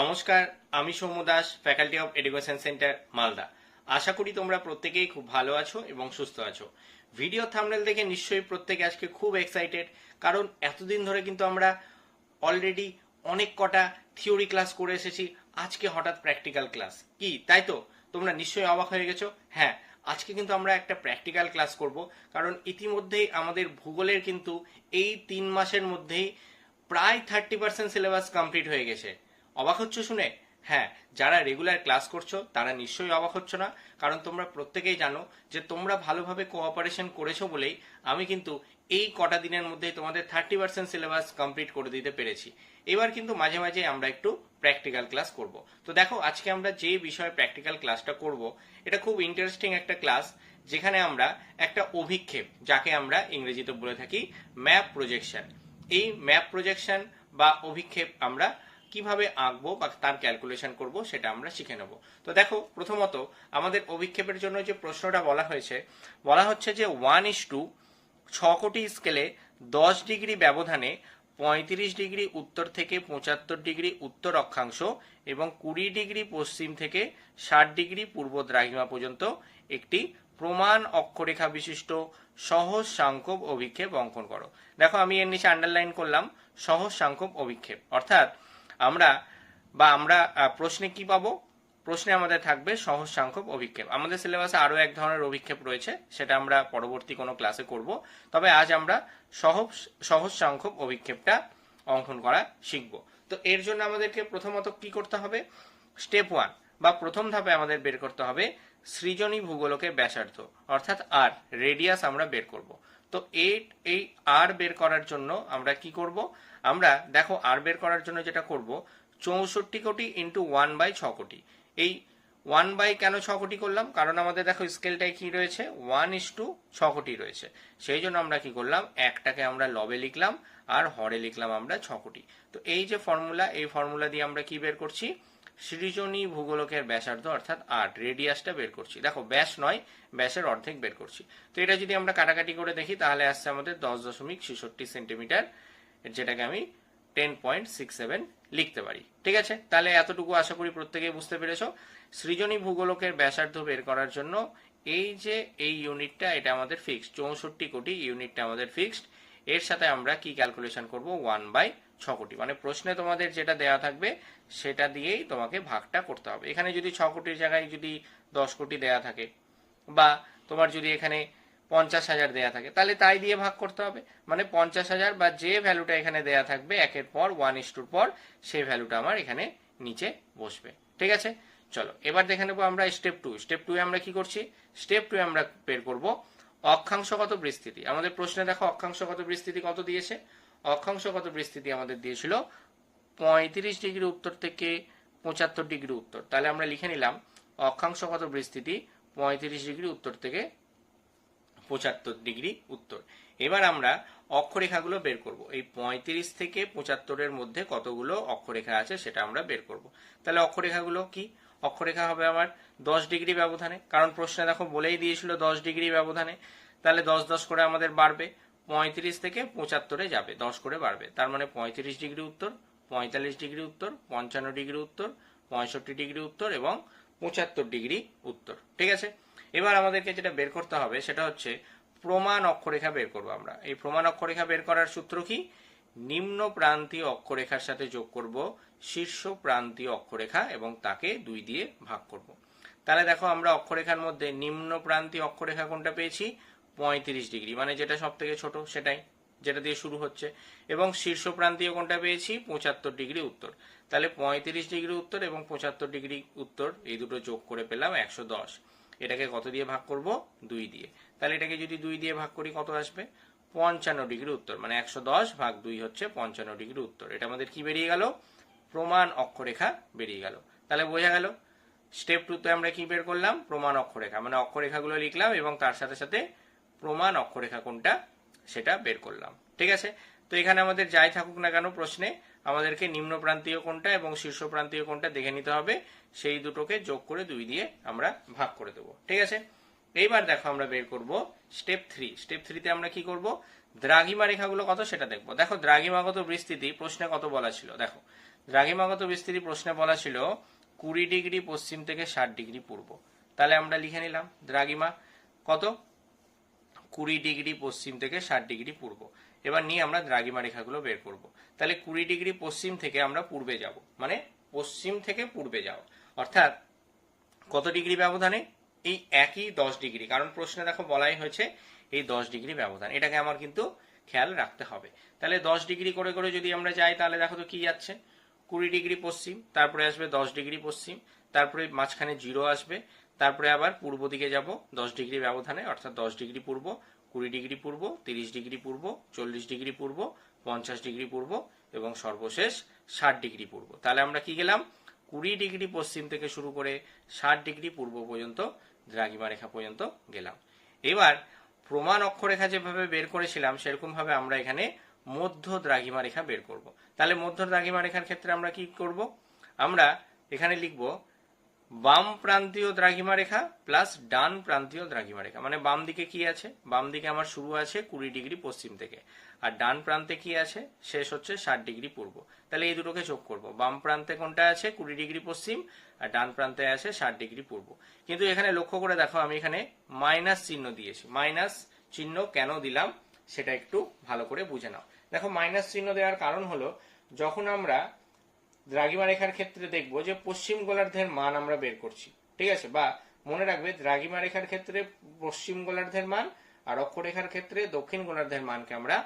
নমস্কার, আমি Soumya Das faculty of education centre Malda. আশা করি তোমরা প্রত্যেকেই খুব ভালো আছো এবং সুস্থ আছো। ভিডিও থামনেল দেখে নিশ্চয়ই প্রত্যেকে আজকে খুব এক্সাইটেড কারণ এতদিন ধরে কিন্তু আমরা অলরেডি অনেক কটা থিওরি ক্লাস করে এসেছি, আজকে হঠাৎ প্র্যাকটিক্যাল ক্লাস কি, তাই তো? তোমরা নিশ্চয়ই অবাক হয়ে গেছো? হ্যাঁ আজকে কিন্তু আমরা একটা প্র্যাকটিক্যাল ক্লাস করব, কারণ ইতিমধ্যেই আমাদের ভূগোলের কিন্তু এই তিন মাসের মধ্যেই প্রায় থার্টি পার্সেন্ট সিলেবাস কমপ্লিট হয়ে গেছে। অবাক হচ্ছে শুনে? হ্যাঁ যারা রেগুলার ক্লাস করছ, তারা নিশ্চয়ই অবাক হচ্ছ না। কারণ তোমরা প্রত্যেকেই জানো যে তোমরা ভালোভাবে কোঅপারেশন করেছ বলেই আমি কিন্তু এই কটা দিনের মধ্যেই তোমাদের থার্টি পার্সেন্ট সিলেবাস কমপ্লিট করে দিতে পেরেছি। এবার কিন্তু মাঝে মাঝে আমরা একটু প্র্যাকটিক্যাল ক্লাস করব। তো দেখো, আজকে আমরা যে বিষয়ে প্র্যাকটিক্যাল ক্লাসটা করব, এটা খুব ইন্টারেস্টিং একটা ক্লাস যেখানে আমরা একটা অভিক্ষেপ, যাকে আমরা ইংরেজিতে বলে থাকি ম্যাপ প্রজেকশন এই ম্যাপ প্রজেকশন বা অভিক্ষেপ আমরা কীভাবে আঁকবো বা তার ক্যালকুলেশন করব সেটা আমরা শিখে নেব। তো দেখো, প্রথমত আমাদের অভিক্ষেপের জন্য যে প্রশ্নটা বলা হয়েছে, বলা হচ্ছে যে ওয়ান ইস টু ছ কোটি স্কেলে দশ ডিগ্রি ব্যবধানে পঁয়ত্রিশ ডিগ্রি উত্তর থেকে পঁচাত্তর ডিগ্রি উত্তর অক্ষাংশ এবং কুড়ি ডিগ্রি পশ্চিম থেকে ষাট ডিগ্রি পূর্ব দ্রাঘিমা পর্যন্ত একটি প্রমাণ অক্ষরেখা বিশিষ্ট সহজ সাংখ্যক অভিক্ষেপ অঙ্কন করো। দেখো, আমি এর নিচে আন্ডারলাইন করলাম, সহজ সাংখ্যক অভিক্ষেপ। অর্থাৎ আমরা বা আমরা প্রশ্নে কি পাবো? প্রশ্নে আমাদের থাকবে সহজ সাংখ্যক অভিক্ষেপ। আমাদের সিলেবাসে আরও এক ধরনের অভিক্ষেপ রয়েছে, সেটা আমরা পরবর্তী কোনো ক্লাসে করব। তবে আজ আমরা সহজ সহজ সাংখ্যক অভিক্ষেপটা অঙ্কন করা শিখব। তো এর জন্য আমাদেরকে প্রথমত কি করতে হবে? স্টেপ ওয়ান বা প্রথম ধাপে আমাদের বের করতে হবে সৃজনী ভূগোলকের ব্যাসার্ধ, অর্থাৎ আর রেডিয়াস আমরা বের করব। তো এই এই আর বের করার জন্য আমরা কি করব? আমরা দেখো আর বের করার জন্য যেটা করব, চৌষট্টি কোটি ইন্টু ওয়ান বাই ছ কোটি। এই ওয়ান বাই কেন ছ কোটি করলাম? কারণ আমাদের দেখো স্কেলটায় কি রয়েছে? ওয়ান ইস টু ছ কোটি রয়েছে। সেই জন্য আমরা কি করলাম? একটাকে আমরা লবে লিখলাম আর হরে লিখলাম আমরা ছ কোটি। তো এই যে ফর্মুলা এই ফর্মুলা দিয়ে আমরা কি বের করছি? সৃজনী ভূগোলকের ব্যাসার্ধ অর্থাৎ আট রেডিয়াসটা বের করছি। দেখো ব্যাস নয়, ব্যাসের অর্ধেক বের করছি। তো এটা যদি আমরা কাটাকাটি করে দেখি, তাহলে আসছে আমাদের দশ দশমিক ছেষট্টি সেন্টিমিটার যেটাকে আমি টেন পয়েন্ট সিক্স সেভেন লিখতে পারি। ঠিক আছে? তাহলে এতটুকু আশা করি প্রত্যেকেই বুঝতে পেরেছ। সৃজনী ভূগোলকের ব্যাসার্ধ বের করার জন্য এই যে এই ইউনিটটা এটা আমাদের ফিক্সড চৌষট্টি কোটি ইউনিটটা আমাদের ফিক্সড এর সাথে আমরা কি ক্যালকুলেশন করব? ওয়ান বাই ছ কোটি। মানে প্রশ্নে তোমাদের যেটা দেওয়া থাকবে, সেটা দিয়েই তোমাকে ভাগটা করতে হবে। এখানে যদি ছ কোটির জায়গায় যদি দশ কোটি দেয়া থাকে, বা তোমার যদি এখানে পঞ্চাশ হাজার দেয়া থাকে। তাহলে তাই দিয়ে ভাগ করতে হবে। মানে পঞ্চাশ হাজার বা যে ভ্যালুটা এখানে দেয়া থাকবে, একের পর ওয়ান ইস টুর পর সেই ভ্যালুটা আমার এখানে নিচে বসবে। ঠিক আছে? চলো, এবার দেখে নেব আমরা স্টেপ টু স্টেপ টু আমরা কি করছি? স্টেপ টু আমরা বের করব অক্ষাংশগত বিস্তৃতি। আমাদের প্রশ্নে দেখো অক্ষাংশগত বিস্তৃতি কত দিয়েছে? অক্ষাংশগত বিস্তৃতি আমাদের দিয়েছিল পঁয়ত্রিশ ডিগ্রি উত্তর থেকে পঁচাত্তর ডিগ্রি উত্তর। তাহলে আমরা লিখে নিলাম অক্ষাংশগত বিস্তৃতি পঁয়ত্রিশ ডিগ্রি উত্তর থেকে পঁচাত্তর ডিগ্রি উত্তর। এবার আমরা অক্ষরেখাগুলো বের করব। এই পঁয়ত্রিশ থেকে পঁচাত্তরের মধ্যে কতগুলো অক্ষরেখা আছে সেটা আমরা বের করব। তাহলে অক্ষরেখাগুলো কি? অক্ষরেখা হবে আমার দশ ডিগ্রি ব্যবধানে। কারণ প্রশ্নে দেখো বলেই দিয়েছিল দশ ডিগ্রি ব্যবধানে। তাহলে দশ দশ করে আমাদের বাড়বে। পঁয়ত্রিশ থেকে পঁচাত্তরে যাবে, দশ করে বাড়বে। তার মানে পঁয়ত্রিশ ডিগ্রি উত্তর, পঁয়তাল্লিশ ডিগ্রি উত্তর, পঞ্চান্ন ডিগ্রি উত্তর, পঁয়ষট্টি ডিগ্রি উত্তর এবং পঁচাত্তর ডিগ্রি উত্তর। ঠিক আছে? এবার আমাদেরকে যেটা বের করতে হবে সেটা হচ্ছে প্রমাণ অক্ষরেখা বের করব আমরা। এই প্রমাণ অক্ষরেখা বের করার সূত্র কি? নিম্ন প্রান্তীয় অক্ষরেখার সাথে যোগ করব, শীর্ষ প্রান্তীয় অক্ষরেখা এবং তাকে দুই দিয়ে ভাগ করব। তাহলে দেখো আমরা অক্ষরেখার মধ্যে নিম্ন প্রান্তীয় অক্ষরেখা কোনটা পেয়েছি? পঁয়ত্রিশ ডিগ্রি মানে যেটা সব থেকে ছোট সেটাই, যেটা দিয়ে শুরু হচ্ছে। এবং শীর্ষ প্রান্তীয় কোনটা পেয়েছি? পঁচাত্তর ডিগ্রি উত্তর। তাহলে পঁয়ত্রিশ ডিগ্রি উত্তর এবং পঁচাত্তর ডিগ্রি উত্তর এই দুটো যোগ করে পেলাম একশো দশ। এটাকে কত দিয়ে ভাগ করব? দুই দিয়ে। তাহলে এটাকে যদি দুই দিয়ে ভাগ করি, কত আসবে? পঞ্চান্ন ডিগ্রি উত্তর মানে একশো দশ ভাগ দুই হচ্ছে পঞ্চান্ন ডিগ্রি উত্তর। এটা আমাদের কি বেরিয়ে গেল? প্রমাণ অক্ষরেখা বেরিয়ে গেল। তাহলে বোঝা গেল স্টেপ টুতে আমরা কি বের করলাম? প্রমাণ অক্ষরেখা মানে অক্ষরেখাগুলো লিখলাম এবং তার সাথে সাথে প্রমাণ অক্ষরেখা কোনটা? সেটা বের করলাম। ঠিক আছে? তো এখানে আমাদের যাই থাকুক না কেন প্রশ্নে আমাদেরকে নিম্ন প্রান্তীয় কোনটা এবং শীর্ষ প্রান্তীয় কোনটা দেখে নিতে হবে। সেই দুটোকে যোগ করে দুই দিয়ে আমরা ভাগ করে দেবো। ঠিক আছে? এইবার দেখো আমরা বের করব স্টেপ থ্রি স্টেপ থ্রিতে আমরা কি করব? দ্রাঘিমা রেখাগুলো কত সেটা দেখব। দেখো দ্রাঘিমাগত বিস্তৃতি, প্রশ্নে কত বলা ছিল? দেখো, দ্রাঘিমাগত বিস্তৃতি প্রশ্নে বলা ছিল কুড়ি ডিগ্রি পশ্চিম থেকে ষাট ডিগ্রি পূর্ব। তাহলে আমরা লিখে নিলাম দ্রাঘিমা কত? কুড়ি ডিগ্রি পশ্চিম থেকে ষাট ডিগ্রি পূর্ব। এবার নিয়ে আমরা দ্রাঘিমা রেখাগুলো বের করব। তাহলে কুড়ি ডিগ্রি পশ্চিম থেকে আমরা পূর্বে যাব। মানে পশ্চিম থেকে পূর্বে যাও অর্থাৎ কত ডিগ্রি ব্যবধানে? এই একই দশ ডিগ্রি। কারণ প্রশ্নে দেখো বলাই হয়েছে এই দশ ডিগ্রি ব্যবধান। এটাকে আমার কিন্তু খেয়াল রাখতে হবে। তাহলে দশ ডিগ্রি করে করে যদি আমরা যাই, তাহলে দেখো তো কি যাচ্ছে? কুড়ি ডিগ্রি পশ্চিম, তারপরে আসবে দশ ডিগ্রি পশ্চিম, তারপরে মাঝখানে জিরো আসবে, তারপরে আবার পূর্ব দিকে যাব দশ ডিগ্রি ব্যবধানে, অর্থাৎ দশ ডিগ্রি পূর্ব কুড়ি ডিগ্রি পূর্ব, তিরিশ ডিগ্রি পূর্ব, চল্লিশ ডিগ্রি পূর্ব, পঞ্চাশ ডিগ্রি পূর্ব এবং সর্বশেষ ষাট ডিগ্রি পূর্ব। তাহলে আমরা কি গেলাম? কুড়ি ডিগ্রি পশ্চিম থেকে শুরু করে ষাট ডিগ্রি পূর্ব পর্যন্ত, দ্রাঘিমা রেখা পর্যন্ত গেলাম। এবার প্রমাণ অক্ষরেখা যেভাবে বের করেছিলাম সেরকম ভাবে আমরা এখানে মধ্য দ্রাঘিমা রেখা বের করব। তাহলে মধ্য দ্রাঘিমা রেখার ক্ষেত্রে আমরা কি করব? আমরা এখানে লিখব বাম প্রান্তীয় দ্রাঘিমা রেখা প্লাস ডান প্রান্তীয় দ্রাঘিমা রেখা। মানে বাম দিকে কি আছে? বাম দিকে আমার শুরু আছে কুড়ি ডিগ্রি পশ্চিম থেকে। আর ডান প্রান্তে কি আছে? শেষ হচ্ছে ষাট ডিগ্রি পূর্ব। তাহলে এই দুটোকে যোগ করব। বাম প্রান্তে কোনটা আছে? কুড়ি ডিগ্রি পশ্চিম। আর ডান প্রান্তে আছে ষাট ডিগ্রি পূর্ব। কিন্তু এখানে লক্ষ্য করে দেখো, আমি এখানে মাইনাস চিহ্ন দিয়েছি। মাইনাস চিহ্ন কেন দিলাম? সেটা একটু ভালো করে বুঝে নাও। দেখো মাইনাস চিহ্ন দেওয়ার কারণ হলো, যখন আমরা দ্রাঘিমা রেখার ক্ষেত্রে দেখব যে পশ্চিম গোলার্ধের মান আমরা বের করছি। ঠিক আছে? বা মনে রাখবে দ্রাঘিমা রেখার ক্ষেত্রে পশ্চিম গোলার্ধের মান আর অক্ষরেখার ক্ষেত্রে দক্ষিণ গোলার্ধের মানকে আমরা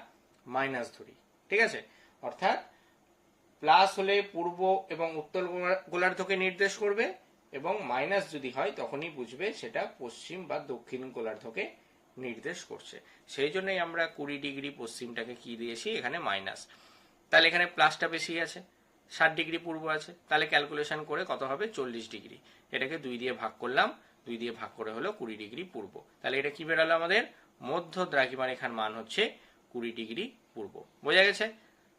মাইনাস ধরি। ঠিক আছে? অর্থাৎ প্লাস হলে পূর্ব এবং উত্তর গোলার্ধকে নির্দেশ করবে এবং মাইনাস যদি হয়, তখনই বুঝবে সেটা পশ্চিম বা দক্ষিণ গোলার্ধকে নির্দেশ করছে। সেই জন্যই আমরা কুড়ি ডিগ্রি পশ্চিমটাকে কি দিয়েছি? এখানে মাইনাস তাহলে এখানে প্লাসটা বেশি আছে। ষাট ডিগ্রি পূর্ব আছে, তাহলে ক্যালকুলেশন করে কত হবে? চল্লিশ ডিগ্রি। এটাকে দুই দিয়ে ভাগ করলাম, দুই দিয়ে ভাগ করে হলো কুড়ি ডিগ্রি পূর্ব। তাহলে এটা কি বেরোলো আমাদের? মধ্য দ্রাঘিমা রেখার মান হচ্ছে কুড়ি ডিগ্রি পূর্ব। বোঝা গেছে?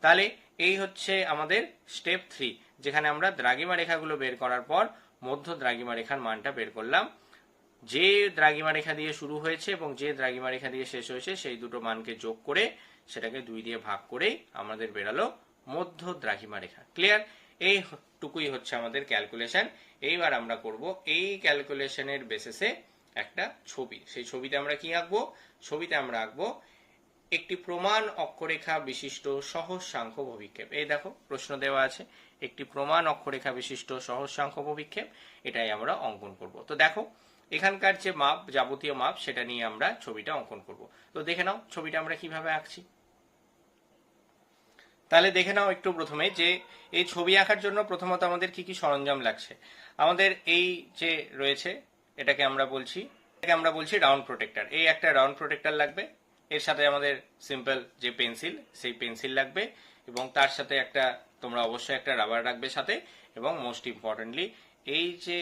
তাহলে এই হচ্ছে আমাদের স্টেপ থ্রি যেখানে আমরা দ্রাঘিমা রেখাগুলো বের করার পর মধ্য দ্রাঘিমা রেখার মানটা বের করলাম। যে দ্রাঘিমা রেখা দিয়ে শুরু হয়েছে এবং যে দ্রাঘিমা রেখা দিয়ে শেষ হয়েছে, সেই দুটো মানকে যোগ করে সেটাকে দুই দিয়ে ভাগ করেই আমাদের বেরালো মধ্য দ্রাঘিমা রেখা ক্লিয়ার এইটুকুই হচ্ছে আমাদের ক্যালকুলেশন এইবার আমরা করব এই ক্যালকুলেশনের বেসিসে একটা ছবি। সেই ছবিতে আমরা কি আঁকবো? ছবিতে আমরা আঁকবো একটি প্রমাণ অক্ষরেখা বিশিষ্ট সহজ সাংখ্য অভিক্ষেপ। এই দেখো, প্রশ্ন দেওয়া আছে। একটি প্রমাণ অক্ষরেখা বিশিষ্ট সহজ সাংখ্য অভিক্ষেপ, এটাই আমরা অঙ্কন করব। তো দেখো, এখানকার যে মাপ, যাবতীয় মাপ, সেটা নিয়ে আমরা ছবিটা অঙ্কন করব। তো দেখে নাও, ছবিটা আমরা কীভাবে আঁকছি? তাহলে দেখে নাও একটু প্রথমে যে এই ছবি আঁকার জন্য প্রথমত আমাদের কি কি সরঞ্জাম লাগছে। আমাদের এই যে রয়েছে, এটাকে আমরা বলছি, এটাকে আমরা বলছি রাউন্ড প্রোটেক্টর এই একটা রাউন্ড প্রোটেক্টর লাগবে। এর সাথে আমাদের সিম্পল যে পেন্সিল সেই পেন্সিল লাগবে এবং তার সাথে একটা, তোমরা অবশ্যই একটা রাবার রাখবে সাথে এবং মোস্ট ইম্পর্টেন্টলি এই যে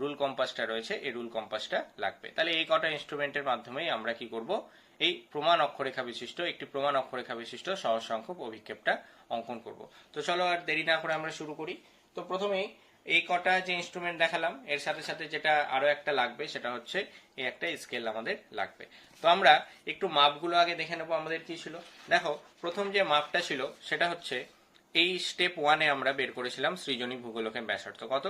রুল কম্পাসটা রয়েছে, এই রুল কম্পাসটা লাগবে। তাহলে এই কটা ইনস্ট্রুমেন্টের মাধ্যমেই আমরা কি করব? এই প্রমাণ অক্ষরেখা বিশিষ্ট, একটি প্রমাণ অক্ষরেখা বিশিষ্ট সহজ সংখ্যক অভিক্ষেপটা অঙ্কন করব। তো চলো আর দেরি না করে আমরা শুরু করি। তো প্রথমেই এই কটা যে ইনস্ট্রুমেন্ট দেখালাম, এর সাথে সাথে যেটা আরও একটা লাগবে সেটা হচ্ছে এই একটা স্কেল আমাদের লাগবে। তো আমরা একটু মাপগুলো আগে দেখে নেব আমাদের কি ছিল। দেখো, প্রথম যে মাপটা ছিল সেটা হচ্ছে এই স্টেপ ওয়ানে আমরা বের করেছিলাম সৃজনী ভূগোলকের ব্যাসার্ধ কত?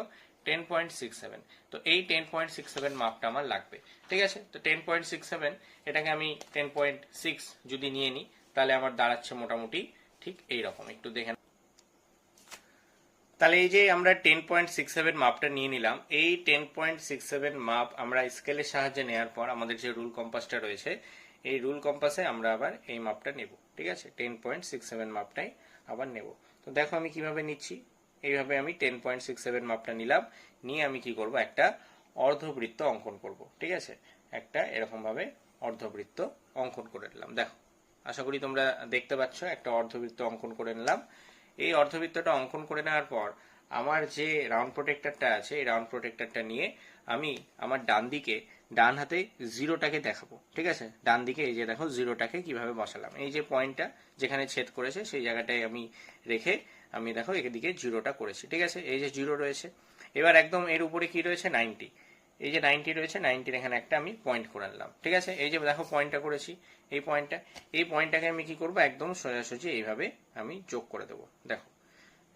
টেন পয়েন্ট সিক্স সেভেন তো এই টেন পয়েন্ট সিক্স সেভেন মাপটা আমার লাগবে, ঠিক আছে? তো টেন পয়েন্ট সিক্স সেভেন এটাকে আমি টেন পয়েন্ট সিক্স যদি নিয়ে নিই, তাহলে আমার দাঁড়াচ্ছে মোটামুটি ঠিক এই রকম একটু দেখে তাহলে এই যে আমরা টেন পয়েন্ট সিক্স সেভেন মাপটা নিয়ে নিলাম, এই টেন পয়েন্ট সিক্স সেভেন মাপ আমরা স্কেলের সাহায্যে নেওয়ার পর আমাদের যে রুল কম্পাসটা রয়েছে, এই রুল কম্পাসে আমরা আবার এই মাপটা নেব, ঠিক আছে? টেন পয়েন্ট সিক্স সেভেন মাপটাই আবার নেব। তো দেখো আমি কীভাবে নিচ্ছি। এইভাবে আমি টেন পয়েন্ট সিক্স সেভেন মাপটা নিলাম, নিয়ে আমি কি করব? একটা অর্ধবৃত্ত অঙ্কন করব, ঠিক আছে? একটা এরকম ভাবে অর্ধবৃত্ত অঙ্কন করে নিলাম। দেখো, আশা করি তোমরা দেখতে পাচ্ছ, একটা অর্ধবৃত্ত অঙ্কন করে নিলাম। এই অর্ধবৃত্তটা অঙ্কন করে নেওয়ার পর আমার যে রাউন্ড প্রোটেক্টরটা আছে, এই রাউন্ড প্রোটেক্টরটা নিয়ে আমি আমার ডান দিকে, ডান হাতে জিরোটাকে দেখাবো, ঠিক আছে? ডান দিকে এই যে দেখো জিরোটাকে কীভাবে বসালাম? এই যে পয়েন্টটা যেখানে ছেদ করেছে, সেই জায়গাটায় আমি রেখে আমি দেখো এদিকে জিরোটা করেছি, ঠিক আছে? এই যে জিরো রয়েছে। এবার একদম এর উপরে কি রয়েছে? নাইনটি। এই যে নাইনটি রয়েছে, নাইনটির এখানে একটা আমি পয়েন্ট করে নিলাম ঠিক আছে? এই যে দেখো পয়েন্টটা করেছি, এই পয়েন্টটা এই পয়েন্টটাকে আমি কি করব? একদম সোজাসুজি এইভাবে আমি যোগ করে দেবো। দেখো,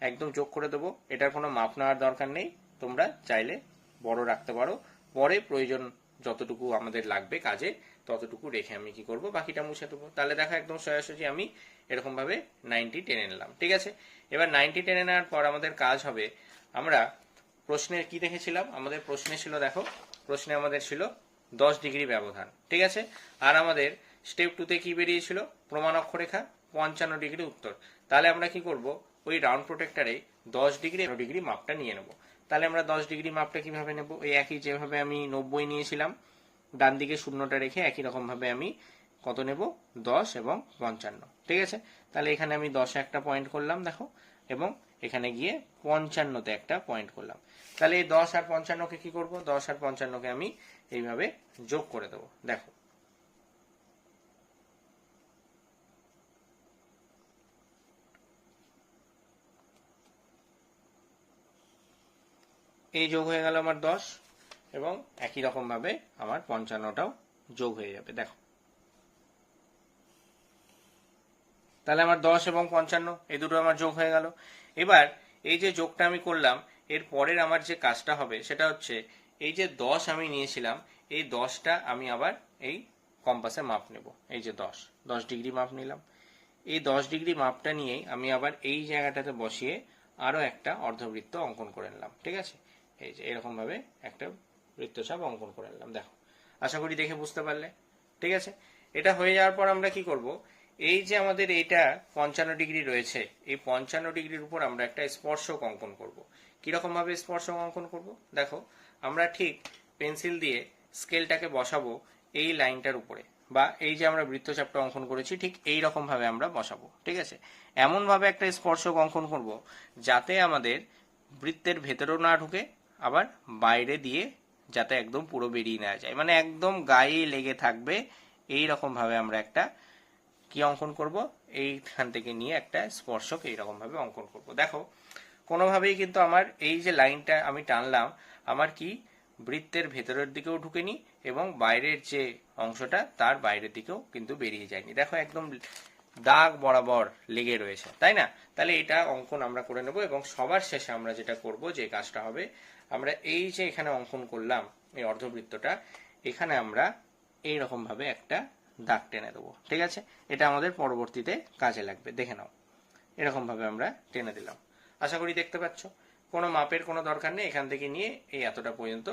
একদম যোগ করে দেবো। এটার কোনো মাপ নেওয়ার দরকার নেই। তোমরা চাইলে বড় রাখতে পারো। পরে প্রয়োজন যতটুকু আমাদের লাগবে কাজে, ততটুকু রেখে আমি কি করব? বাকিটা মুছে দেবো। তাহলে দেখো একদম সোজাসুজি আমি এরকম ভাবে নাইনটি টেনে নিলাম, ঠিক আছে? এবার নাইনটি টেনে নেওয়ার পর আমাদের কাজ হবে, আমরা প্রশ্নে কি দেখেছিলাম? আমাদের প্রশ্নে ছিল, দেখো, প্রশ্নে আমাদের ছিল দশ ডিগ্রি ব্যবধান, ঠিক আছে? আর আমাদের স্টেপ টুতে কি বেরিয়েছিল? প্রমাণ অক্ষরেখা, পঞ্চান্ন ডিগ্রি উত্তর। তাহলে আমরা কি করব? ওই রাউন্ড প্রোটেক্টরে দশ ডিগ্রি ডিগ্রি মাপটা নিয়ে নেব। তাহলে আমরা দশ ডিগ্রি মাপটা কীভাবে নেব? ওই একই যেভাবে আমি নব্বই নিয়েছিলাম ডান দিকে শূন্যটা রেখে একই রকম ভাবে আমি কত নেব? দশ এবং পঞ্চান্ন। ঠিক আছে? তাহলে এখানে আমি দশে একটা পয়েন্ট করলাম, দেখো। এবং এখানে গিয়ে পঞ্চান্নতে একটা পয়েন্ট করলাম। তাহলে এই দশ আর পঞ্চান্নকে কি করব? দশ আর পঞ্চান্নকে আমি এইভাবে যোগ করে দেবো। দেখো। এই যোগ হয়ে গেল আমার দশ এবং একই রকম ভাবে আমার পঞ্চান্নটাও যোগ হয়ে যাবে। দেখো। তাহলে আমার দশ এবং পঞ্চান্ন, এই দুটো আমার যোগ হয়ে গেল। এবার এই যে যোগটা আমি করলাম, এর পরের আমার যে কাজটা হবে, সেটা হচ্ছে এই যে দশ আমি নিয়েছিলাম, এই দশটা আমি আবার এই কম্পাসে মাপ নেব। এই যে দশ দশ ডিগ্রি মাপ নিলাম। এই দশ ডিগ্রি মাপটা নিয়েই আমি আবার এই জায়গাটাতে বসিয়ে আরও একটা অর্ধবৃত্ত অঙ্কন করে নিলাম, ঠিক আছে? এই যে এরকম ভাবে একটা বৃত্তচাপ অঙ্কন করে নিলাম, দেখো। আশা করি দেখে বুঝতে পারলে, ঠিক আছে? এটা হয়ে যাওয়ার পর আমরা কি করব? এই যে আমাদের এইটা পঞ্চান্ন ডিগ্রি রয়েছে, এই পঞ্চান্ন ডিগ্রির উপর আমরা একটা স্পর্শক অঙ্কন করব। কীরকম ভাবে স্পর্শক অঙ্কন করব? দেখো, আমরা ঠিক পেন্সিল দিয়ে স্কেলটাকে বসাবো এই লাইনটার উপরে, বা এই যে আমরা বৃত্তচাপটা অঙ্কন করেছি, ঠিক এই রকম ভাবে আমরা বসাবো, ঠিক আছে? এমন ভাবে একটা স্পর্শক অঙ্কন করব যাতে আমাদের বৃত্তের ভেতরেও না ঢুকে, আবার বাইরে দিয়ে যাতে একদম পুরো বেরিয়ে নেওয়া যায়। মানে একদম গায়ে লেগে থাকবে এই রকম ভাবে আমরা একটা কি অঙ্কন করব? এইখান থেকে নিয়ে একটা স্পর্শক এইরকম ভাবে অঙ্কন করব। দেখো, কোনোভাবেই কিন্তু আমার এই যে লাইনটা আমি টানলাম, আমার কি বৃত্তের ভেতরের দিকেও ঢুকেনি এবং বাইরের যে অংশটা তার বাইরের দিকেও কিন্তু বেরিয়ে যায়নি। দেখো, একদম দাগ বরাবর লেগে রয়েছে, তাই না? তাহলে এটা অঙ্কন আমরা করে নেব এবং সবার শেষে আমরা যেটা করব, যে কাজটা হবে, আমরা এই যে এখানে অঙ্কন করলাম এই অর্ধবৃত্তটা, এখানে আমরা এই রকম ভাবে একটা দাগ টেনে দেবো, ঠিক আছে? এটা আমাদের পরবর্তীতে কাজে লাগবে, দেখে নাও। এরকম ভাবে আমরা টেনে দিলাম। আশা করি দেখতে পাচ্ছ, কোনো মাপের কোনো দরকার নেই, এখান থেকে নিয়ে এই এতটা পর্যন্ত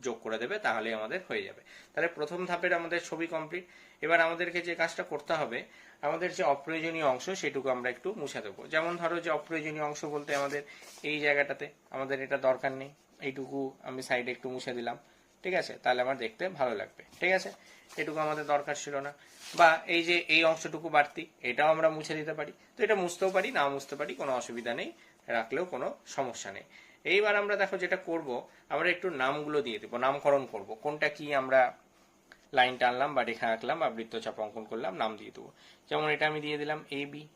যোগ করে দেবে তাহলে আমাদের হয়ে যাবে। তাহলে প্রথম ধাপের আমাদের ছবি কমপ্লিট এবার আমাদেরকে যে কাজটা করতে হবে, আমাদের যে অপ্রয়োজনীয় অংশ, সেটুকু আমরা একটু মুছে দেবো। যেমন ধরো যে অপ্রয়োজনীয় অংশ বলতে আমাদের এই জায়গাটাতে, আমাদের এটা দরকার নেই, এইটুকু আমি সাইডে একটু মুছে দিলাম। ঠিক আছে? তাহলে আমার দেখতে ভালো লাগবে। ঠিক আছে? এটুকু আমাদের দরকার ছিল না। বা এই যে এই অংশটুকু বাড়তি, এটাও আমরা মুছে দিতে পারি। তো এটা মুছতেও পারি না মুছতে পারি, কোনো অসুবিধা নেই। রাখলেও কোনো সমস্যা নেই। এইবার আমরা দেখো যেটা করব, আমরা একটু নামগুলো দিয়ে দেবো, নামকরণ করব। কোনটা কি আমরা লাইন টানলাম বা রেখা আঁকলাম বা বৃত্তচাপ অঙ্কন করলাম, নাম দিয়ে দেবো। যেমন এটা আমি দিয়ে দিলাম এ বি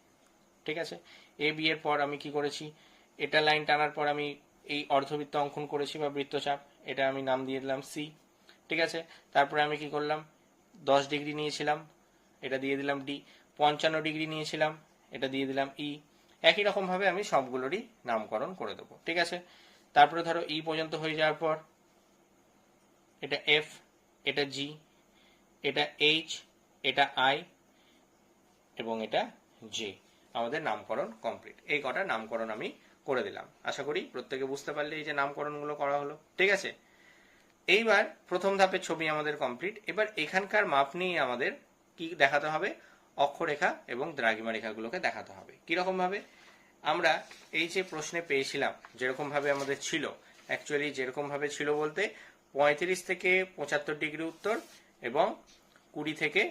ঠিক আছে? এ বি এর পর আমি কি করেছি? এটা লাইন টানার পর আমি এই অর্ধবৃত্ত অঙ্কন করেছি বা বৃত্তচাপ, এটা আমি নাম দিয়ে দিলাম সি ঠিক আছে? তারপরে আমি কি করলাম? দশ ডিগ্রি নিয়েছিলাম, এটা দিয়ে দিলাম ডি পঞ্চান্ন ডিগ্রি নিয়েছিলাম, এটা দিয়ে দিলাম ই একই রকম ভাবে আমি সবগুলোরই নামকরণ করে দেবো, ঠিক আছে? তারপরে ধরো ই পর্যন্ত হয়ে যাওয়ার পর, এটা এফ এটা জি এটা এইচ এটা আই এবং এটা জে আমাদের নামকরণ কমপ্লিট এই কটা নামকরণ আমি করে দিলাম। আশা করি প্রত্যেকে বুঝতে পারলে এই যে নামকরণগুলো করা হলো। ঠিক আছে? এইবার প্রথম ধাপের ছবি আমাদের কমপ্লিট এবার এখানকার মাপ নিয়ে আমাদের কি দেখাতে হবে? অক্ষরেখা এবং দ্রাঘিমা রেখাগুলোকে দেখাতে হবে। কীরকম ভাবে আমরা এই যে প্রশ্নে পেয়েছিলাম যেরকম ভাবে আমাদের ছিল অ্যাকচুয়ালি যেরকম ভাবে ছিল বলতে পঁয়ত্রিশ থেকে পঁচাত্তর ডিগ্রি উত্তর এবং কুড়ি থেকে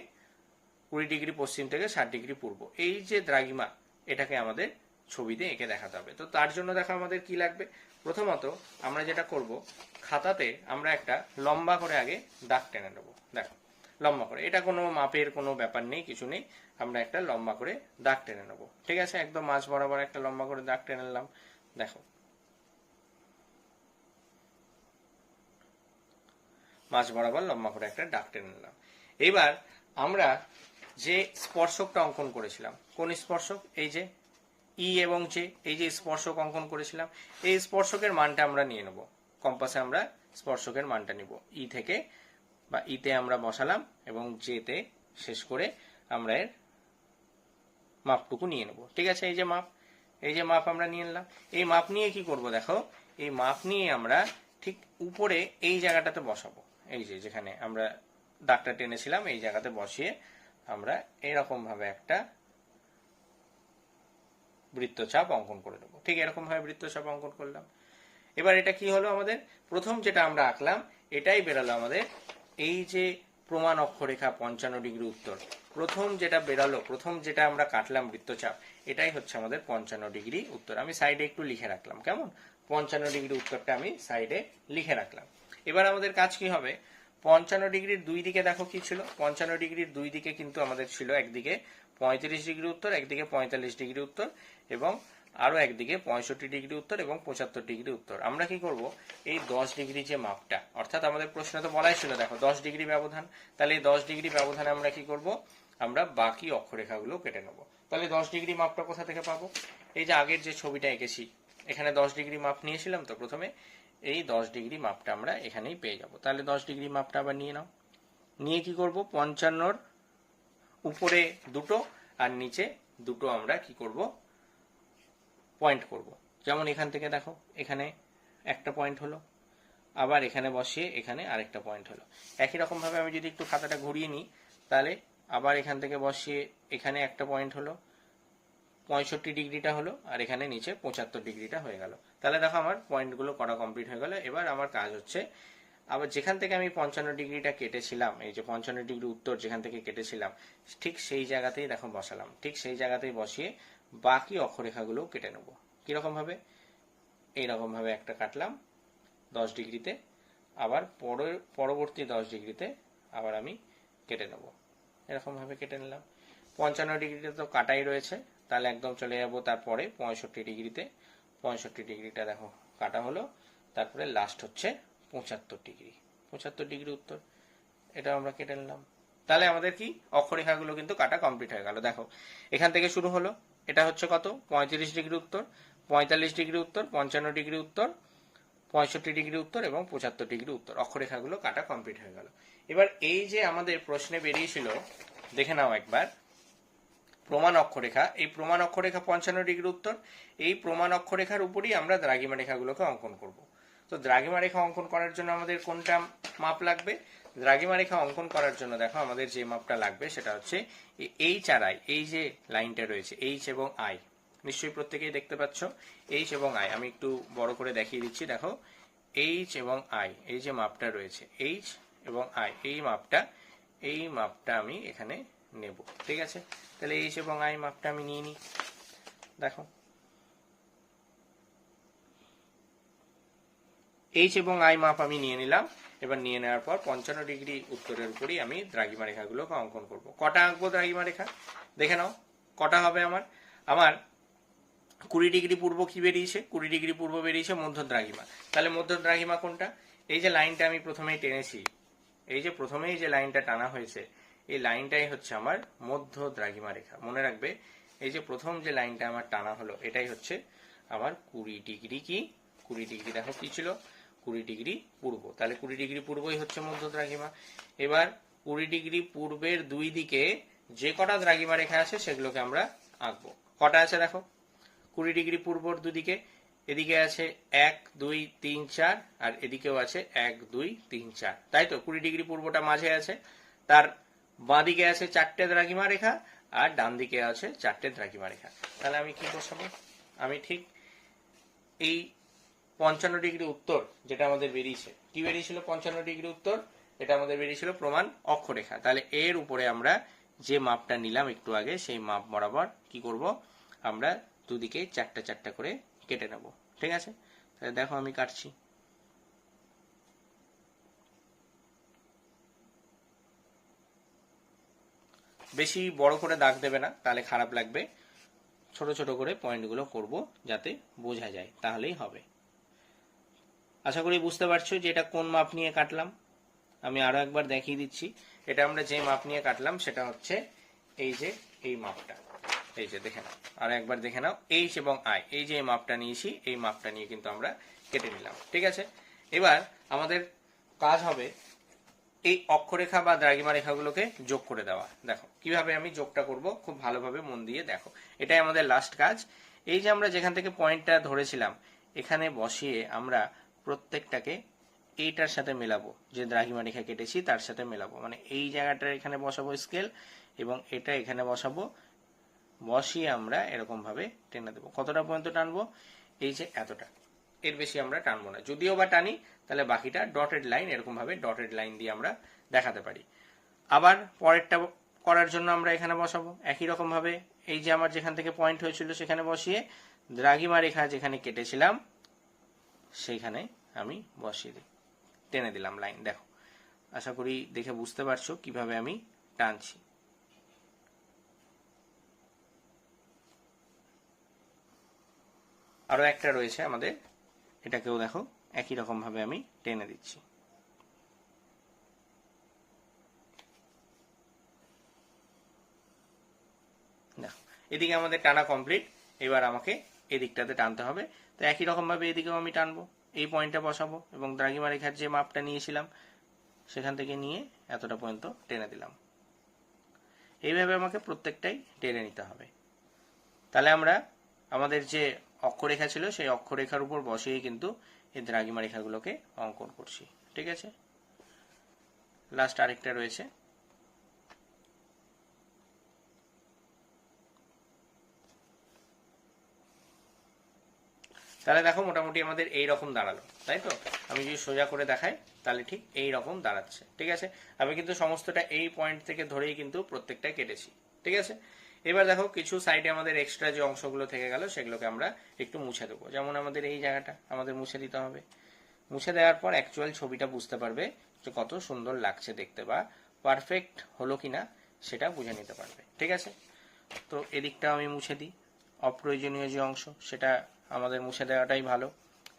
কুড়ি ডিগ্রি পশ্চিম থেকে ষাট ডিগ্রি পূর্ব। এই যে দ্রাঘিমা, এটাকে আমাদের ছবিতে এঁকে দেখাতে হবে। তো তার জন্য দেখো আমাদের কি লাগবে? প্রথমত আমরা যেটা করব, খাতাতে আমরা একটা লম্বা করে আগে দাগ টেনে নেব। দেখো, লম্বা করে। এটা কোনো মাপের কোনো ব্যাপার নেই, কিছু নেই। আমরা একটা লম্বা করে দাগ টেনে নেব। ঠিক আছে? একদম মাছ বরাবর একটা লম্বা করে দাগ টেনে নিলাম। দেখো, মাঝ বরাবর লম্বা করে একটা দাগ টেনে নিলাম। এবার আমরা যে স্পর্শকটা অঙ্কন করেছিলাম, কোন স্পর্শক? এই যে ই এবং জে, এই যে স্পর্শক অঙ্কন করেছিলাম, এই স্পর্শকের মানটা আমরা নিয়ে নেব। কম্পাসে আমরা স্পর্শকের মানটা নিব। ই থেকে বা ইতে আমরা বসালাম এবং জেতে শেষ করে আমরা এর মাপটুকু নিয়ে নেব। ঠিক আছে? এই যে মাপ, এই যে মাপ আমরা নিয়ে নিলাম। এই মাপ নিয়ে কি করব দেখো? এই মাপ নিয়ে আমরা ঠিক উপরে এই জায়গাটাতে বসাবো। এই যে যেখানে আমরা দাগটা টেনেছিলাম, এই জায়গাতে বসিয়ে আমরা এরকম ভাবে একটা বৃত্তচাপ অঙ্কন করে দেবো ঠিক এরকম ভাবে বৃত্তচাপ অঙ্কন করলাম। এবার এটা কি হলো আমাদের? প্রথম যেটা আমরা আঁকলাম, এটাই বেরালো আমাদের এই যে প্রমাণ অক্ষরেখা পঞ্চান্ন ডিগ্রি উত্তর। প্রথম যেটা বেরালো, প্রথম যেটা আমরা কাটলাম বৃত্তচাপ, এটাই হচ্ছে আমাদের পঞ্চান্ন ডিগ্রি উত্তর। আমি সাইডে একটু লিখে রাখলাম, কেমন? পঞ্চান্ন ডিগ্রি উত্তরটা আমি সাইডে লিখে রাখলাম। এবার আমাদের কাজ কি হবে? পঞ্চান্ন ডিগ্রির দুই দিকে দেখো কি ছিল? পঞ্চান্ন ডিগ্রির দুই দিকে কিন্তু আমাদের ছিল একদিকে পঁয়ত্রিশ ডিগ্রি উত্তর, একদিকে পঁয়তাল্লিশ ডিগ্রি উত্তর। এবং আরও একদিকে পঁয়ষট্টি ডিগ্রি উত্তর এবং পঁচাত্তর ডিগ্রি উত্তর। আমরা কি করব? এই দশ ডিগ্রি যে মাপটা, অর্থাৎ আমাদের প্রশ্ন তো বলাই ছিল, দেখো, দশ ডিগ্রি ব্যবধান। তাহলে এই দশ ডিগ্রি ব্যবধানে আমরা কি করব? আমরা বাকি অক্ষরেখাগুলো কেটে নেব। তাহলে দশ ডিগ্রি মাপটা কোথা থেকে পাবো? এই যে আগের যে ছবিটা এঁকেছি, এখানে দশ ডিগ্রি মাপ নিয়েছিলাম তো প্রথমে, এই দশ ডিগ্রি মাপটা আমরা এখানেই পেয়ে যাব। তাহলে দশ ডিগ্রি মাপটা আবার নিয়ে নাও। নিয়ে কি করব? পঞ্চান্নর উপরে দুটো, আর নিচে দুটো আমরা কি করব? পয়েন্ট করব। যেমন এখান থেকে দেখো, এখানে একটা পয়েন্ট হলো, আবার এখানে বসিয়ে এখানে আরেকটা পয়েন্ট হলো। একই রকম ভাবে আমি যদি একটু খাতাটা ঘুরিয়ে নিই, তাহলে আবার এখান থেকে বসিয়ে এখানে একটা পয়েন্ট হলো, পঁয়ষট্টি ডিগ্রিটা হলো, আর এখানে নিচে পঁচাত্তর ডিগ্রিটা হয়ে গেল। তাহলে দেখো আমার পয়েন্টগুলো করা কমপ্লিট হয়ে গেল। এবার আমার কাজ হচ্ছে, আবার যেখান থেকে আমি পঞ্চান্ন ডিগ্রিটা কেটেছিলাম, এই যে পঞ্চান্ন ডিগ্রি উত্তর যেখান থেকে কেটেছিলাম, ঠিক সেই জায়গাতেই দেখো বসালাম। ঠিক সেই জায়গাতেই বসিয়ে বাকি অক্ষরেখাগুলো কেটে নেব। কীরকম ভাবে এইরকম ভাবে একটা কাটলাম, দশ ডিগ্রিতে। আবার পরবর্তী দশ ডিগ্রিতে আবার আমি কেটে নেব। এরকম ভাবে কেটে নিলাম। পঞ্চান্ন ডিগ্রিতে তো কাটাই রয়েছে। তাহলে একদম চলে যাব তারপরে পঁয়ষট্টি ডিগ্রিতে। পঁয়ষট্টি ডিগ্রিটা দেখো, কাটা হলো। তারপরে লাস্ট হচ্ছে পঁচাত্তর ডিগ্রি। পঁচাত্তর ডিগ্রি উত্তর। এটা আমরা কেটে নিলাম। তাহলে আমাদের কি? অক্ষরেখাগুলো কিন্তু কাটা কমপ্লিট হয়ে গেল। দেখো, এখান থেকে শুরু হলো। এটা হচ্ছে কত? পঁয়ত্রিশ ডিগ্রি উত্তর, পঁয়তাল্লিশ ডিগ্রি উত্তর, পঞ্চান্ন ডিগ্রি উত্তর, পঁয়ষট্টি ডিগ্রি উত্তর এবং পঁচাত্তর ডিগ্রি উত্তর। অক্ষরেখাগুলো কাটা কমপ্লিট হয়ে গেল। এবার এই যে আমাদের প্রশ্নে বেরিয়েছিল, দেখে নাও একবার। প্রমাণ অক্ষরেখা, এই প্রমাণ অক্ষরেখা পঞ্চান্ন ডিগ্রি উত্তর, এই প্রমাণ অক্ষরেখার উপরই আমরা দ্রাঘিমা রেখাগুলোকে অঙ্কন করব। তো দ্রাঘিমা রেখা অঙ্কন করার জন্য আমাদের কোনটা মাপ লাগবে? দ্রাঘিমা রেখা অঙ্কন করার জন্য দেখো আমাদের যে মাপটা লাগবে সেটা হচ্ছে এইচ আর আই এই যে লাইনটা রয়েছে এইচ এবং আই নিশ্চয়ই প্রত্যেকেই দেখতে পাচ্ছ এইচ এবং আই আমি একটু বড় করে দেখিয়ে দিচ্ছি, দেখো এইচ এবং আই এই যে মাপটা রয়েছে এইচ এবং আই এই মাপটা এই মাপটা আমি এখানে নেব, ঠিক আছে? তাহলে এইচ এবং আই মাপটা আমি নিয়ে নিই, দেখো। এইচ এবং আই মাপ আমি নিয়ে নিলাম এবার নিয়ে নেওয়ার পর পঞ্চান্ন ডিগ্রি উত্তরের উপরই আমি দ্রাঘিমা রেখাগুলোকে অঙ্কন করব। কটা আঁকবো দ্রাঘিমা রেখা? দেখে নাও, কটা হবে আমার? আমার কুড়ি ডিগ্রি পূর্ব কি বেরিয়েছে? কুড়ি ডিগ্রি পূর্ব বেরিয়েছে মধ্য দ্রাঘিমা। তাহলে মধ্য দ্রাঘিমা কোনটা? এই যে লাইনটা আমি প্রথমেই টেনেছি, এই যে প্রথমেই যে লাইনটা টানা হয়েছে, এই লাইনটাই হচ্ছে আমার মধ্য দ্রাঘিমা রেখা। মনে রাখবে, এই যে প্রথম যে লাইনটা আমার টানা হলো, এটাই হচ্ছে আমার কুড়ি ডিগ্রি কি? কুড়ি ডিগ্রি দেখো কি ছিল? কুড়ি ডিগ্রি পূর্ব। তাহলে কুড়ি ডিগ্রি পূর্বই হচ্ছে মধ্য দ্রাঘিমা। এবার কুড়ি ডিগ্রি পূর্বের দুই দিকে যে কটা দ্রাঘিমা রেখা আছে সেগুলোকে আমরা আঁকবো। কটা আছে দেখো? কুড়ি ডিগ্রি পূর্বর দুদিকে, এদিকে আছে এক, দুই, তিন, চার, আর এদিকেও আছে এক, দুই, তিন, চার। তাই তো? কুড়ি ডিগ্রি পূর্বটা মাঝে আছে, তার বাঁ দিকে আছে চারটে দ্রাঘিমা রেখা, আর ডান দিকে আছে চারটে দ্রাঘিমা রেখা। তাহলে আমি কি বসাবো? আমি ঠিক এই পঞ্চান্ন ডিগ্রি উত্তর যেটা আমাদের বেরিয়েছে। কি বেরিয়েছিল পঞ্চান্ন ডিগ্রি উত্তর? এটা আমাদের বেরিয়েছিল প্রমাণ অক্ষরেখা। তাহলে এর উপরে আমরা যে মাপটা নিলাম একটু আগে, সেই মাপ বরাবর কি করব? আমরা দুদিকে চারটা চারটা করে কেটে নেব। ঠিক আছে? তাহলে দেখো আমি কাটছি। বেশি বড় করে দাগ দেবে না, তাহলে খারাপ লাগবে। ছোট ছোট করে পয়েন্টগুলো করব যাতে বোঝা যায়। তাহলেই হবে। আশা করি বুঝতে পারছ যে এটা কোন মাপ নিয়ে কাটলাম। আমি আরও একবার দেখিয়ে দিচ্ছি। এটা আমরা যে মাপ নিয়ে কাটলাম, সেটা হচ্ছে এই যে, এই মাপটা। এই যে, দেখে নাও। আর একবার দেখে নাও। এইচ এবং আই এই যে মাপটা নিয়েছি, এই মাপটা নিয়ে কিন্তু আমরা কেটে নিলাম। ঠিক আছে? এবার আমাদের কাজ হবে এই অক্ষরেখা বা দ্রাঘিমা রেখাগুলোকে যোগ করে দেওয়া। দেখো, কীভাবে আমি যোগটা করব খুব ভালোভাবে মন দিয়ে দেখো। এটাই আমাদের লাস্ট কাজ। এই যে আমরা যেখান থেকে পয়েন্টটা ধরেছিলাম, এখানে বসিয়ে আমরা প্রত্যেকটাকে এইটার সাথে মেলাবো। যে দ্রাঘিমা রেখা কেটেছি, তার সাথে মেলাবো। মানে এই জায়গাটা এখানে বসাবো স্কেল এবং এটা এখানে বসাবো। বসিয়ে আমরা এরকম ভাবে টেনে দেবো। কতটা পর্যন্ত টানবো? এই যে এতটা। এর বেশি আমরা টানবো না। যদিও বা টানি, তাহলে বাকিটা ডটেড লাইন এরকম ভাবে ডটেড লাইন দিয়ে আমরা দেখাতে পারি। আবার পরেরটা করার জন্য আমরা এখানে বসাবো। একই রকম ভাবে এই যে আমার যেখান থেকে পয়েন্ট হয়েছিল সেখানে বসিয়ে দ্রাঘিমা রেখা যেখানে কেটেছিলাম সেইখানে আমি বসিয়ে দিই। টেনে দিলাম লাইন দেখো। আশা করি দেখে বুঝতে পারছ কীভাবে আমি টানছি। আরও একটা রয়েছে আমাদের, এটাকেও দেখো, একই রকম ভাবে আমি টেনে দিচ্ছি। দেখো, এদিকে আমাদের টানা কমপ্লিট এবার আমাকে এদিকটাতে টানতে হবে। তো একই রকম ভাবে এদিকেও আমি টানবো, এই পয়েন্টটা বসাবো এবং দ্রাঘিমা রেখার যে মাপটা নিয়েছিলাম, সেখান থেকে নিয়ে এতটা পর্যন্ত টেনে দিলাম। এইভাবে আমাকে প্রত্যেকটাই টেনে নিতে হবে। তাহলে আমরা আমাদের যে অক্ষরেখা ছিল, সেই অক্ষরেখার উপর বসিয়ে কিন্তু এই দ্রাঘিমা রেখাগুলোকে অঙ্কন করছি। ঠিক আছে? লাস্ট আরেকটা রয়েছে। তাহলে দেখো মোটামুটি আমাদের এই রকম দাঁড়াল, তাই তো? আমি যদি সোজা করে দেখাই, তাহলে ঠিক এই রকম দাঁড়াচ্ছে, ঠিক আছে? আমি কিন্তু সমস্তটা এই পয়েন্ট থেকে ধরেই কিন্তু প্রত্যেকটা কেটেছি, ঠিক আছে? এবার দেখো কিছু সাইডে আমাদের এক্সট্রা যে অংশগুলো থেকে গেল, সেগুলোকে আমরা একটু মুছে দেবো। যেমন আমাদের এই জায়গাটা, আমাদের মুছে দিতে হবে। মুছে দেওয়ার পর অ্যাকচুয়াল ছবিটা বুঝতে পারবে যে কত সুন্দর লাগছে দেখতে বা পারফেক্ট হলো কিনা সেটা বুঝে নিতে পারবে, ঠিক আছে? তো এদিকটা আমি মুছে দিই। অপ্রয়োজনীয় যে অংশ, সেটা আমাদের মুছে দেওয়াটাই ভালো।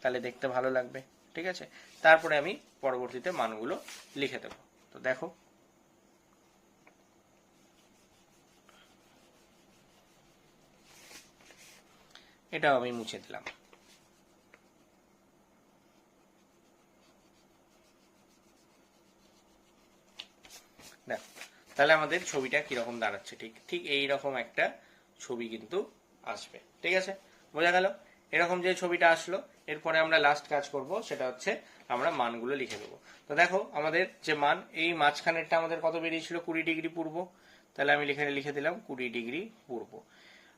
তাহলে দেখতে ভালো লাগবে, ঠিক আছে? তারপরে আমি পরবর্তীতে মানগুলো লিখে দেবো। তো দেখো। এটাও আমি মুছে দিলাম। দেখো, তাহলে আমাদের ছবিটা কীরকম দাঁড়াচ্ছে, ঠিক? ঠিক এই রকম একটা ছবি কিন্তু আসবে, ঠিক আছে? বোঝা গেল? এরকম যে ছবিটা আসলো, এরপরে আমরা লাস্ট কাজ করব, সেটা হচ্ছে আমরা মানগুলো লিখে দেবো। তো দেখো, আমাদের যে মান, এই মাঝখানেরটা আমাদের কত বেরিয়েছিল? কুড়ি ডিগ্রি পূর্ব। তাহলে আমি লিখে লিখে দিলাম কুড়ি ডিগ্রি পূর্ব।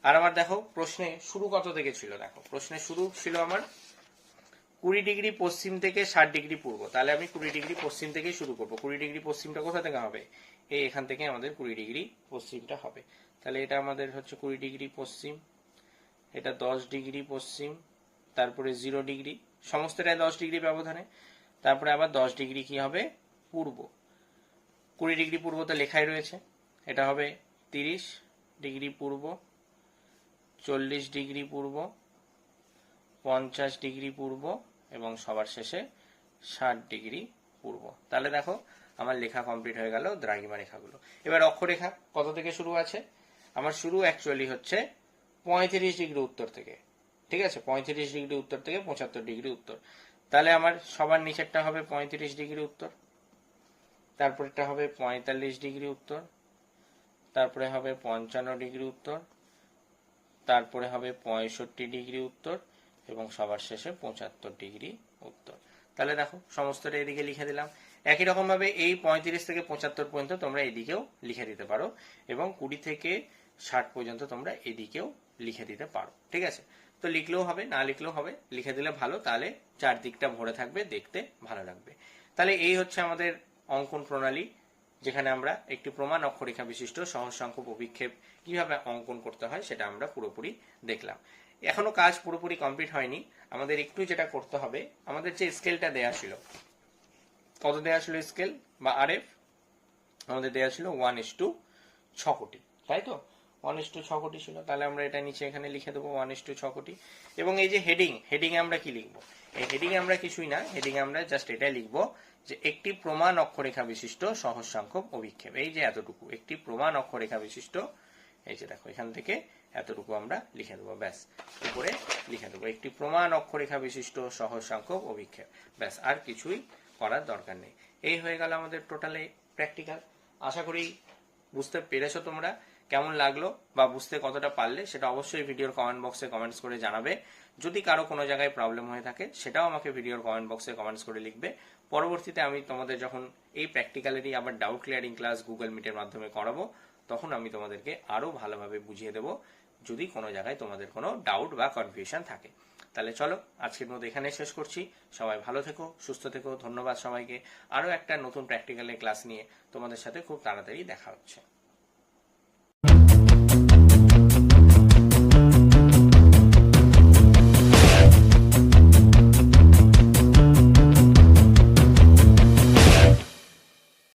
আর আমার দেখো, প্রশ্নে শুরু কত থেকে ছিল? দেখো, প্রশ্নে শুরু ছিল আমার কুড়ি ডিগ্রি পশ্চিম থেকে ষাট ডিগ্রি পূর্ব। তাহলে আমি কুড়ি ডিগ্রি পশ্চিম থেকে শুরু করব। কুড়ি ডিগ্রি পশ্চিমটা কোথা থেকে হবে? এই এখান থেকে আমাদের কুড়ি ডিগ্রি পশ্চিমটা হবে। তাহলে এটা আমাদের হচ্ছে কুড়ি ডিগ্রি পশ্চিম। এটা দশ ডিগ্রি পশ্চিম, তারপরে জিরো ডিগ্রি, সমস্তটাই দশ ডিগ্রি ব্যবধানে, তারপরে আবার দশ ডিগ্রি কি হবে? পূর্ব। কুড়ি ডিগ্রি পূর্ব তো লেখাই রয়েছে। এটা হবে তিরিশ ডিগ্রি পূর্ব, চল্লিশ ডিগ্রি পূর্ব, পঞ্চাশ ডিগ্রি পূর্ব এবং সবার শেষে ষাট ডিগ্রি পূর্ব। তাহলে দেখো, আমার লেখা কমপ্লিট হয়ে গেল দ্রাঘিমা রেখাগুলো। এবার অক্ষরেখা কত থেকে শুরু আছে? আমার শুরু অ্যাকচুয়ালি হচ্ছে পঁয়ত্রিশ ডিগ্রি উত্তর থেকে। ঠিক আছে? পঁয়ত্রিশ ডিগ্রি উত্তর থেকে পঁচাত্তর ডিগ্রি উত্তর। তাহলে আমার সবার নিচেরটা হবে পঁয়ত্রিশ ডিগ্রি উত্তর। তারপরেরটা হবে পঁয়তাল্লিশ ডিগ্রি উত্তর। তারপরে হবে পঞ্চান্ন ডিগ্রি উত্তর। তারপরে হবে পঁয়ষট্টি ডিগ্রি উত্তর এবং সবার শেষে পঁচাত্তর ডিগ্রি উত্তর। তাহলে দেখো, সমস্তটা এদিকে লিখে দিলাম। একই রকম ভাবে এই পঁয়ত্রিশ থেকে পঁচাত্তর পর্যন্ত তোমরা এদিকেও লিখে দিতে পারো এবং কুড়ি থেকে ষাট পর্যন্ত তোমরা এদিকেও লিখে দিতে পারো, ঠিক আছে? তো লিখলেও হবে, না লিখলেও হবে, লিখে দিলে ভালো, তাহলে চারদিকটা ভরে থাকবে, দেখতে ভালো লাগবে। তাহলে এই হচ্ছে আমাদের অঙ্কন প্রণালী, যেখানে আমরা একটি প্রমাণ অক্ষরেখা বিশিষ্ট সহজ সংখ্যক অভিক্ষেপ কীভাবে অঙ্কন করতে হয় সেটা আমরা পুরোপুরি দেখলাম। এখনও কাজ পুরোপুরি কমপ্লিট হয়নি, আমাদের একটু যেটা করতে হবে, আমাদের যে স্কেলটা দেয়া ছিল, কত দেয়া ছিল স্কেল বা আরএফ? আমাদের দেয়া ছিল ওয়ান ইস টু ছ কোটি, তাই তো? ওয়ান ইস টু ছ কোটি ছিল তাহলে আমরা এটা নিচে এখানে লিখে দেবো ওয়ান ইস টু ছ কোটি। এবং এই যে হেডিং হেডিং আমরা কি লিখব? এই হেডিং আমরা কিছুই না হেডিং আমরা জাস্ট এটাই লিখব যে একটি প্রমাণ অক্ষরেখা বিশিষ্ট সহজ সংখ্যক অভিক্ষেপ। এই যে এতটুকু, একটি প্রমাণ অক্ষরেখা বিশিষ্ট, এই যে দেখো, এখান থেকে এতটুকু আমরা লিখে দেবো, ব্যাস। উপরে লিখে দেবো, একটি প্রমাণ অক্ষরেখা বিশিষ্ট সহজ সংখ্যক অভিক্ষেপ। ব্যাস, আর কিছুই করার দরকার নেই। এই হয়ে গেল আমাদের টোটালে প্র্যাকটিক্যাল আশা করি বুঝতে পেরেছ তোমরা। কেমন লাগল বা বুঝতে কতটা পারলে সেটা অবশ্যই ভিডিওর কমেন্ট বক্সে কমেন্টস করে জানাবে। যদি কারও কোনো জায়গায় প্রবলেম হয়ে থাকে, সেটাও আমাকে ভিডিওর কমেন্ট বক্সে কমেন্টস করে লিখবে। পরবর্তীতে আমি তোমাদের যখন এই প্র্যাকটিক্যালেরই আবার ডাউট ক্লিয়ারিং ক্লাস গুগল মিটের মাধ্যমে করাবো, তখন আমি তোমাদেরকে আরও ভালোভাবে বুঝিয়ে দেবো, যদি কোনো জায়গায় তোমাদের কোনো ডাউট বা কনফিউশন থাকে। তাহলে চলো, আজকের মতো এখানে শেষ করছি। সবাই ভালো থেকো, সুস্থ থেকো, ধন্যবাদ সবাইকে। আরও একটা নতুন প্র্যাকটিক্যালের ক্লাস নিয়ে তোমাদের সাথে খুব তাড়াতাড়ি দেখা হচ্ছে।